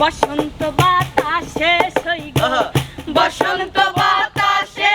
বসন্ত বাতাসে সইগ। আহা। বসন্ত বাতাসে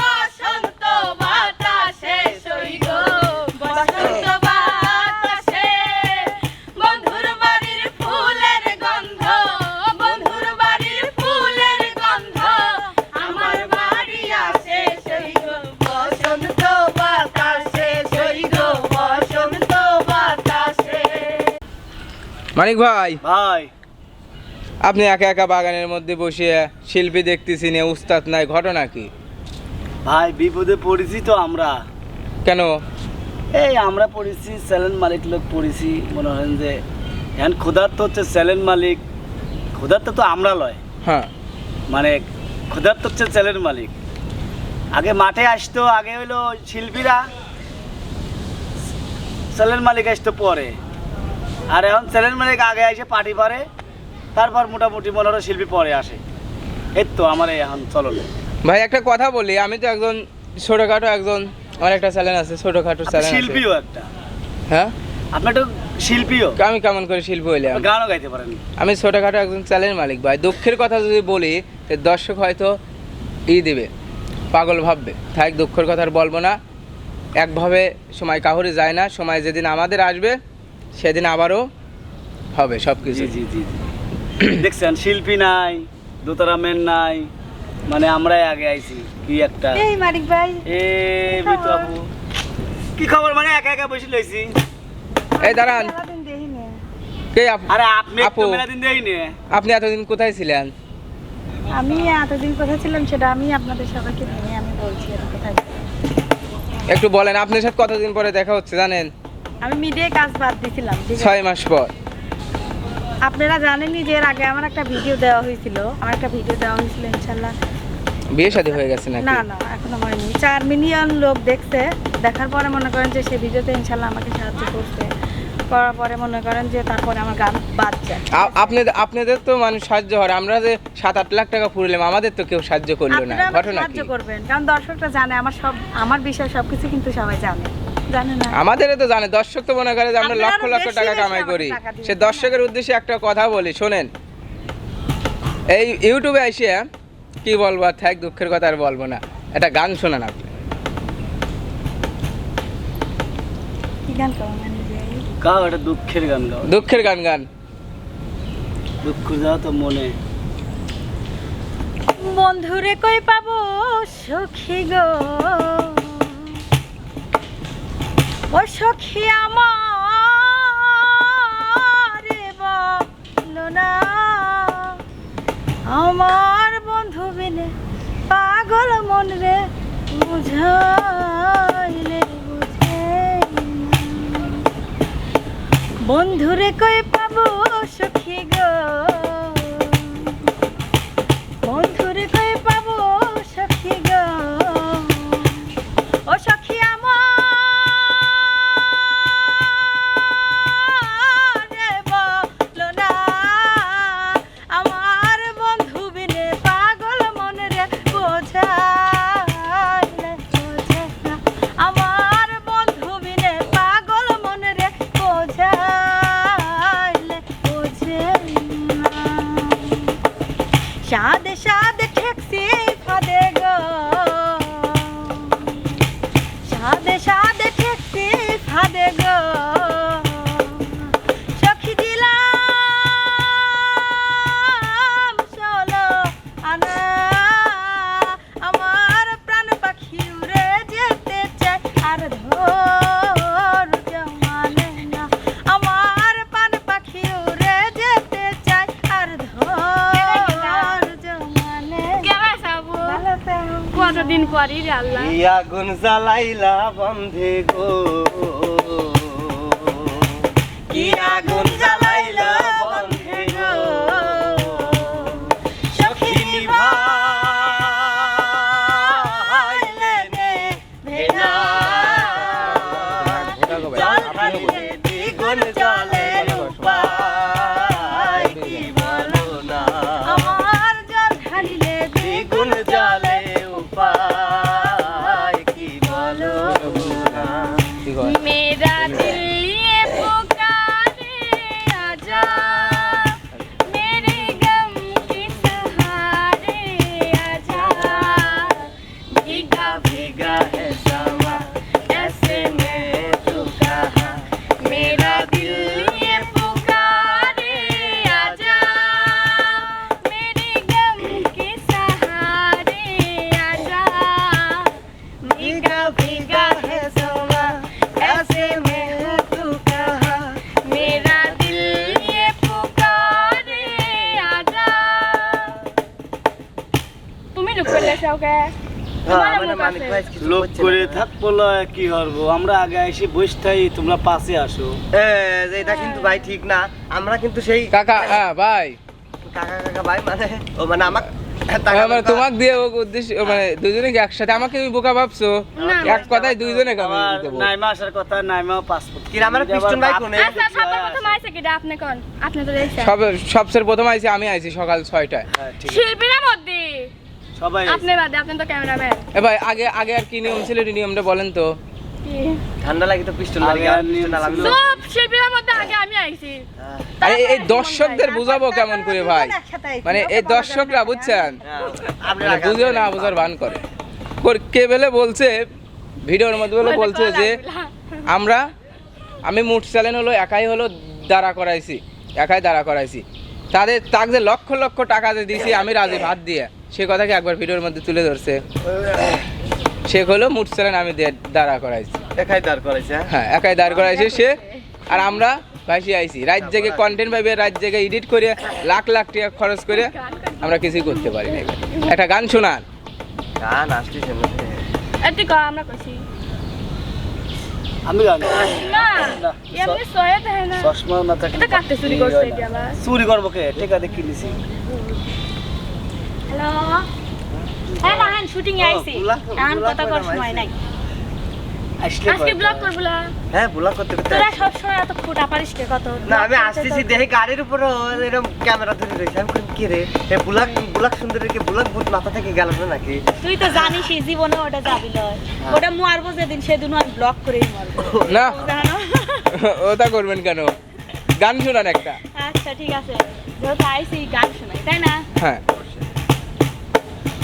বসন্ত বাতাসে সইগ। বসন্ত বাতাসে বন্ধুর বাড়ির ফুলের গন্ধ। বন্ধুর বাড়ির ফুলের গন্ধ আমার বাড়ি আসে সইগ। বসন্ত বাতাসে সইগ বসন্ত বাতাসে। মানিক ভাই। ভাই। আপনি একা একা বাগানের মধ্যে বসে শিল্পী দেখতেছি না উস্তাদ নাই ঘটনা কি? ভাই বিপদে পড়েছি তো আমরা। কেন? এই আমরা পড়েছি স্যালেন মালিক লোক পড়েছি মনে হয় যে এখন ক্ষুধার্ত হচ্ছে স্যালেন মালিক ক্ষুধার্ত তো আমরা লয়। হ্যাঁ। মানে ক্ষুধার্ত হচ্ছে স্যালেন মালিক। আগে মাঠে আসতো আগে হলো শিল্পীরা স্যালেন মালিক আসতো পরে। আর এখন স্যালেন মালিক আগে এসে পার্টি পারে তারপর মোটামুটি মনে হয় শিল্পী পরে আসে। এই তো আমার এই এখন চলন। ভাই একটা কথা বলি আমি তো একজন ছোটখাটো একজন আমার একটা চ্যানেল আছে ছোটখাটো চ্যানেল শিল্পীও একটা। হ্যাঁ? আপনার তো শিল্পীও। আমি কেমন করে শিল্পী হইলাম? গানও গাইতে পারেন। আমি ছোটখাটো একজন চ্যানেল মালিক ভাই। দুঃখের কথা যদি বলি তো দর্শক হয়তো ই দেবে পাগল ভাববে। থাক দুঃখের কথা আর বলব না। একভাবে সময় কাহরে যায় না সময় যেদিন আমাদের আসবে সেদিন আবারও হবে সব কিছু জি জি জি। দেখছেন শিল্পী নাই দোতারা মেন নাই মানে আমরাই আগে আইছি কি একটা। এই মানিক ভাই এ বিতু আপু। কি খবর? মানে একা একা বসে লইছি এই দাঁড়ান। কে আপ- আরে আপনি আপু। একটু মেলা দিন দেই নে। আপনি এতদিন কোথায় ছিলেন? আমি এতদিন কোথায় ছিলাম সেটা আমি আপনাদের সবাইকে নিয়ে আমি বলছি কোথায় একটু বলেন আপনার সাথে কতদিন পরে দেখা হচ্ছে জানেন? আমি মিডিয়ায় কাজ বাদ দিয়েছিলাম আছে? ছয় মাস পর। আপনারা জানেনই যে এর আগে আমার একটা ভিডিও দেওয়া হয়েছিল। আমার একটা ভিডিও দেওয়া হয়েছিল ইনশাল্লাহ বিয়ে শাদী হয়ে গেছে নাকি? না না এখনও হয়নি। চার মিলিয়ন লোক দেখছে দেখার পরে মনে করেন যে সেই ভিডিওতে ইনশাল্লাহ আমাকে সাহায্য করছে। করার পরে মনে করেন যে তারপরে আমার গান আ- আপনাদের আপনাদের তো মানুষ সাহায্য হয় আমরা যে সাত আট লাখ টাকা পুরলাম আমাদের তো কেউ সাহায্য করল না। ঘটনা কি? সাহায্য করবেন কারণ দর্শকরা জানে আমার সব আমার বিষয়ে সবকিছু কিন্তু সবাই জানে। না আমাদের তো জানে দর্শক তো মনে করে যে আমরা লক্ষ লক্ষ টাকা কামাই করি। সে দর্শকের উদ্দেশ্যে একটা কথা বলি শোনেন। এই ইউটিউবে এসে কি বলব আর থাক দুঃখের কথা আর বলব না। একটা গান শোনান আপনি। দুঃখের গান গাও দুঃখের গান গান। দুঃখ যাও তো মনে। বন্ধুরে কই পাবো সখী গো? ও সখী আমার না আমার বন্ধু বিনে পাগল মন রে, বুঝাইলে। বন্ধুরে কই পাবো সখী কতদিন পরই রে আল্লাহ? ইয়া আগুন জ্বালাইলা বন্ধে গো। কি আগুন জ্বালাইলা লোক করে থাকব কি করব? আমরা আগে এসে বসতাই তোমরা পাশে আসো। এটা কিন্তু ভাই ঠিক না। আমরা কিন্তু সেই কাকা হ্যাঁ ভাই। কাকা কাকা ভাই মানে ও আমাক টাকা পয়সা- তোমাক দিয়ে ও উদ্দেশ্য দুজনে একসাথে? আমাকে তুমি বোকা ভাবছ? এক কথায় দুইজনে দেবো নাইমা আসার কথা নাইমা পাসপোর্ট কি আমার পিস্টন ভাই কোনে? আচ্ছা সবার প্রথম আইছে কিটা আপনি কোন? আপনি তো দেখছেন সব সবচেয়ে প্রথম আইছি আমি আইছি সকাল ছয়টায়। হ্যাঁ, ঠিক আছে। শিল্পীরা মধ্যে সবাই আপনি বাদে আপনি তো ক্যামেরাম্যান। এ ভাই আগে আগে আর কি নিয়ম ছিল নিয়মটা বলেন তো। ঠান্ডা লাগে তো আগে লাগে। সব শিল্পীরা মধ্যে আগে আমি আইছি। আরে এই- দর্শকদের বুঝাবো কেমন করে ভাই। মানে এই দর্শকরা বুঝছেন? হ্যাঁ, মানে বুঝেও না বুঝার ভান করে। কর- কে বেলে বলছে ভিডিওর মধ্যে বলে বলছে যে আমরা আমি মুঠ চ্যালেন হলো একাই হলো দাঁড়া করাইছি। একাই দাঁড়া করাইছি। তাদের তাকে যে লক্ষ লক্ষ টাকা যে দিছি আমি রাজি ভাত দিয়ে। সে কথাকে একবার ভিডিওর মধ্যে তুলে ধরছে। সে হলো মুঠ চ্যালেন আমি দাঁড়া করাইছি। দেখাই দাঁড় করাইছে হ্যাঁ? হ্যাঁ একাই দাঁড় করাইছে সে। আর আমরা ভাসি আইছি। রাত জেগে কন্টেন্ট ভাবে রাত জেগে এডিট করে লাখ লাখ টাকা খরচ করে আমরা কিছুই করতে পারি না একটা গান শোনান। গান আসতেছে কর আমরা কইছি আমি জানি না না, এমনি সয়ে থাকে না? চশমা না কাটতে চুরি করছে চুরি করব কে? টেকা দিয়ে কিনেছি। হ্যালো। হ্যাঁ না হ্যাঁ শুটিং এ আইছি বুলা- এখন কথা কর সময় নাই। আজকে ব্লগ করব না? হ্যাঁ বুলা করতে করতে তোরা সব সময় এত ফুটা পারিস কে? কত না আমি আসতেছি দেখি গাড়ির উপরে এরকম ক্যামেরা ধরে রয়েছে। আমি কি রে? এ বুলাক বুলাক সুন্দরী কি বুলাক ভূত মাথা থেকে গেল না নাকি? তুই তো জানিস এই জীবনে ওটা যাবি লয়। ওটা মারবো যেদিন সেদিন আমি ব্লক করেই মারবো। না। ওটা করবেন কেন? গান শোনান একটা। আচ্ছা ঠিক আছে। যেহেতু আইসি গান শোনাই তাই না? হ্যাঁ।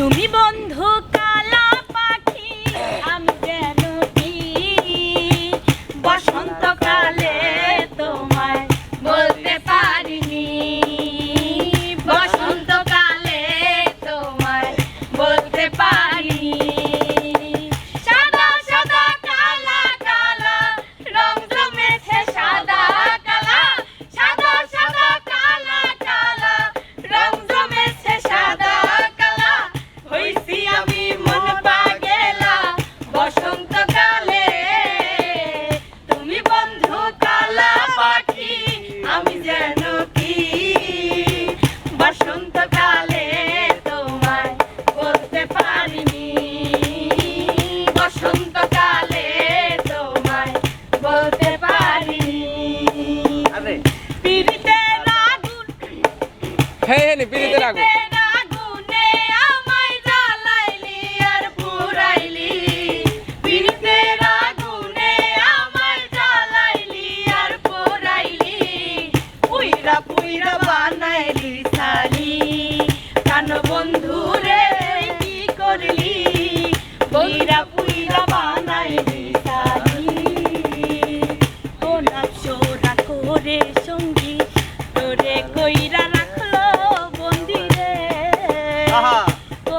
তুমি বন্ধু কালা পাখি আমি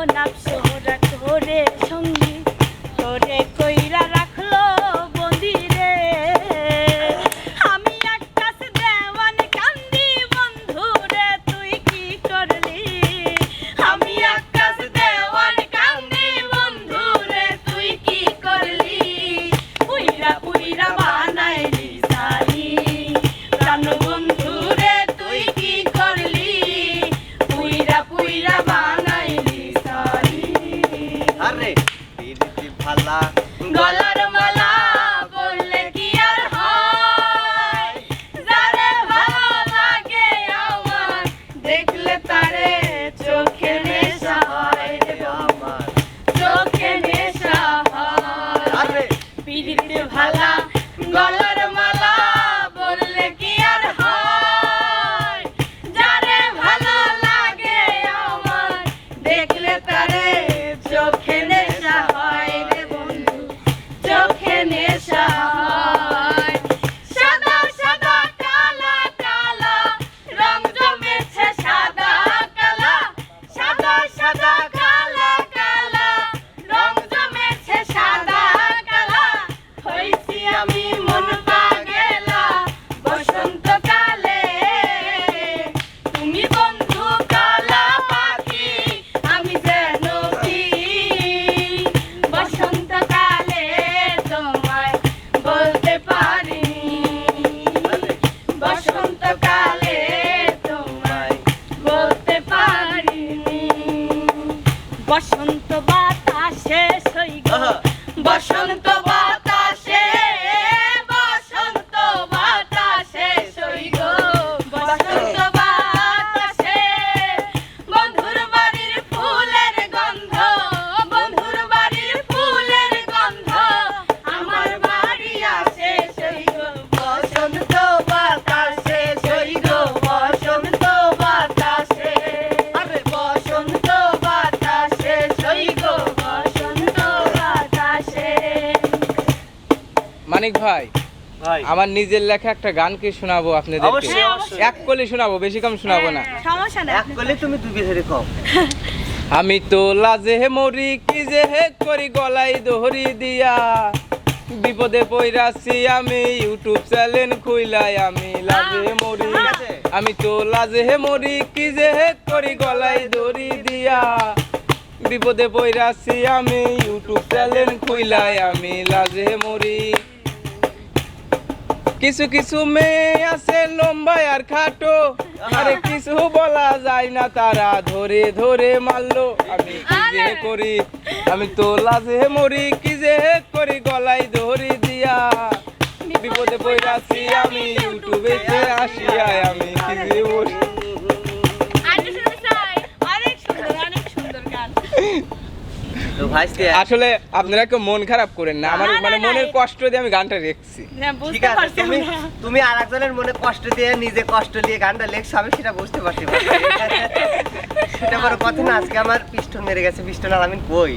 Nap রে ভালা গলা আমার নিজের লেখা একটা গান কি শোনাবো অবশ্যই। এক কলি শোনাবো বেশি কম শোনাবো না। এক তুমি কম আমি তো লাজে মরি কি যে হে করি গলাই দহরি দিয়া। বিপদে পইরাছি আমি ইউটিউব চ্যানেল খুইলাই আমি লাজে মরি। আমি তো লাজে মরি কি যে হে করি গলাই দড়ি দিয়া। বিপদে পইরাছি আমি ইউটিউব চ্যানেল খুইলাই আমি লাজে মরি। কিছু কিছু মেয়ে আছে লম্বা আর খাটো। আরে কিছু বলা যায় না তারা ধরে ধরে মারলো। আমি কি যে করি? আমি তো লাজে মরি কি যে করি? গলাই ধরি দিয়া। বিপদে পড়ে আছি আমি ইউটিউবে আসিয়া আমি কি যে আসলে আপনারা কেউ মন খারাপ করেন না। আমার মানে মনের কষ্ট দিয়ে আমি গানটা লিখছি ঠিক আছে তুমি তুমি আরেকজনের মনে কষ্ট দিয়ে নিজে কষ্ট দিয়ে গানটা লিখছো আমি সেটা বুঝতে পারছি। সেটা বড় কথা না আজকে আমার পিস্টন মেরে গেছে পিস্টন আর আমি কই?